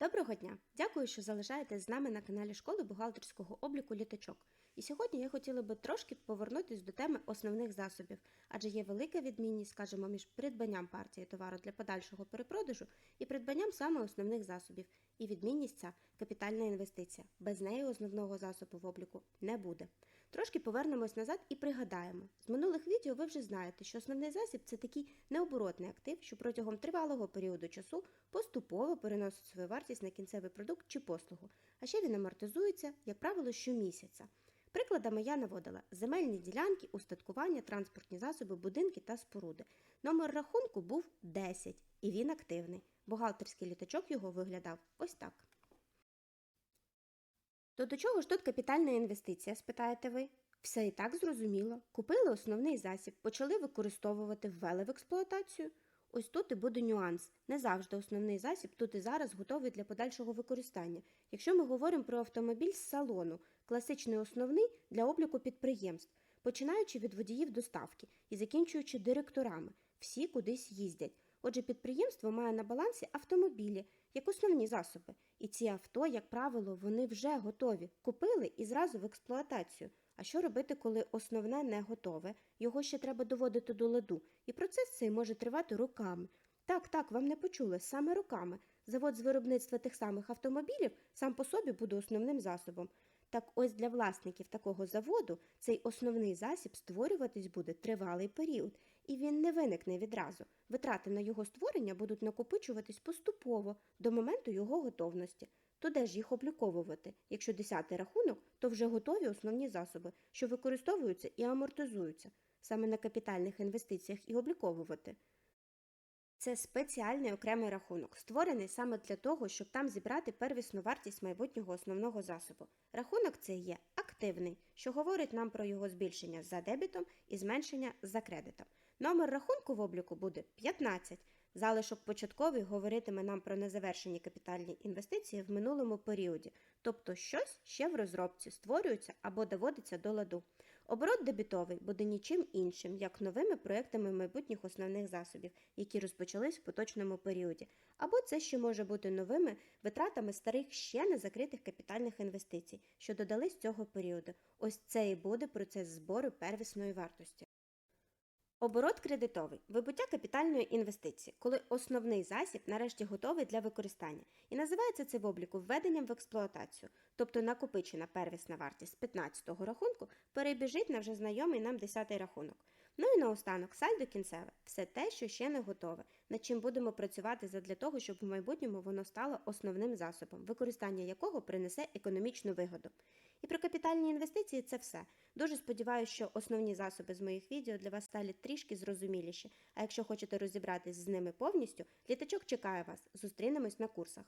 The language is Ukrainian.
Доброго дня! Дякую, що залишаєтесь з нами на каналі школи бухгалтерського обліку літачок. І сьогодні я хотіла би трошки повернутися до теми основних засобів, адже є велика відмінність, скажімо, між придбанням партії товару для подальшого перепродажу і придбанням саме основних засобів. І відмінність ця капітальна інвестиція. Без неї основного засобу в обліку не буде. Трошки повернемось назад і пригадаємо. З минулих відео ви вже знаєте, що основний засіб це такий необоротний актив, що протягом тривалого періоду часу поступово переносить свою вартість на кінцевий продукт чи послугу, а ще він амортизується, як правило, щомісяця. Прикладами я наводила земельні ділянки, устаткування, транспортні засоби, будинки та споруди. Номер рахунку був 10, і він активний. Бухгалтерський літачок його виглядав ось так. То до чого ж тут капітальна інвестиція, спитаєте ви? Все і так зрозуміло. Купили основний засіб, почали використовувати, ввели в експлуатацію. Ось тут і буде нюанс. Не завжди основний засіб тут і зараз готовий для подальшого використання. Якщо ми говоримо про автомобіль з салону, класичний основний для обліку підприємств, починаючи від водіїв доставки і закінчуючи директорами, всі кудись їздять. Отже, підприємство має на балансі автомобілі як основні засоби, і ці авто, як правило, вони вже готові, купили і зразу в експлуатацію. А що робити, коли основне не готове? Його ще треба доводити до ладу, і процес цей може тривати роками. Так, так, вам не почули, саме роками. Завод з виробництва тих самих автомобілів сам по собі буде основним засобом. Так ось для власників такого заводу цей основний засіб створюватись буде тривалий період, і він не виникне відразу. Витрати на його створення будуть накопичуватись поступово до моменту його готовності. То де ж їх обліковувати? Якщо десятий рахунок, то вже готові основні засоби, що використовуються і амортизуються. Саме на капітальних інвестиціях і обліковувати. Це спеціальний окремий рахунок, створений саме для того, щоб там зібрати первісну вартість майбутнього основного засобу. Рахунок цей є активний, що говорить нам про його збільшення за дебітом і зменшення за кредитом. Номер рахунку в обліку буде 15. Залишок початковий говоритиме нам про незавершені капітальні інвестиції в минулому періоді, тобто щось ще в розробці створюється або доводиться до ладу. Оборот дебітовий буде нічим іншим, як новими проектами майбутніх основних засобів, які розпочались в поточному періоді, або це ще може бути новими витратами старих ще не закритих капітальних інвестицій, що додались цього періоду. Ось це і буде процес збору первісної вартості. Оборот кредитовий вибуття капітальної інвестиції, коли основний засіб нарешті готовий для використання, і називається це в обліку введенням в експлуатацію, тобто накопичена первісна вартість з 15-го рахунку перебіжить на вже знайомий нам 10-й рахунок. Ну і наостанок сальдо кінцеве все те, що ще не готове, над чим будемо працювати задля того, щоб в майбутньому воно стало основним засобом, використання якого принесе економічну вигоду. І про капітальні інвестиції це все. Дуже сподіваюся, що основні засоби з моїх відео для вас стали трішки зрозуміліші. А якщо хочете розібратись з ними повністю, літачок чекає вас. Зустрінемось на курсах.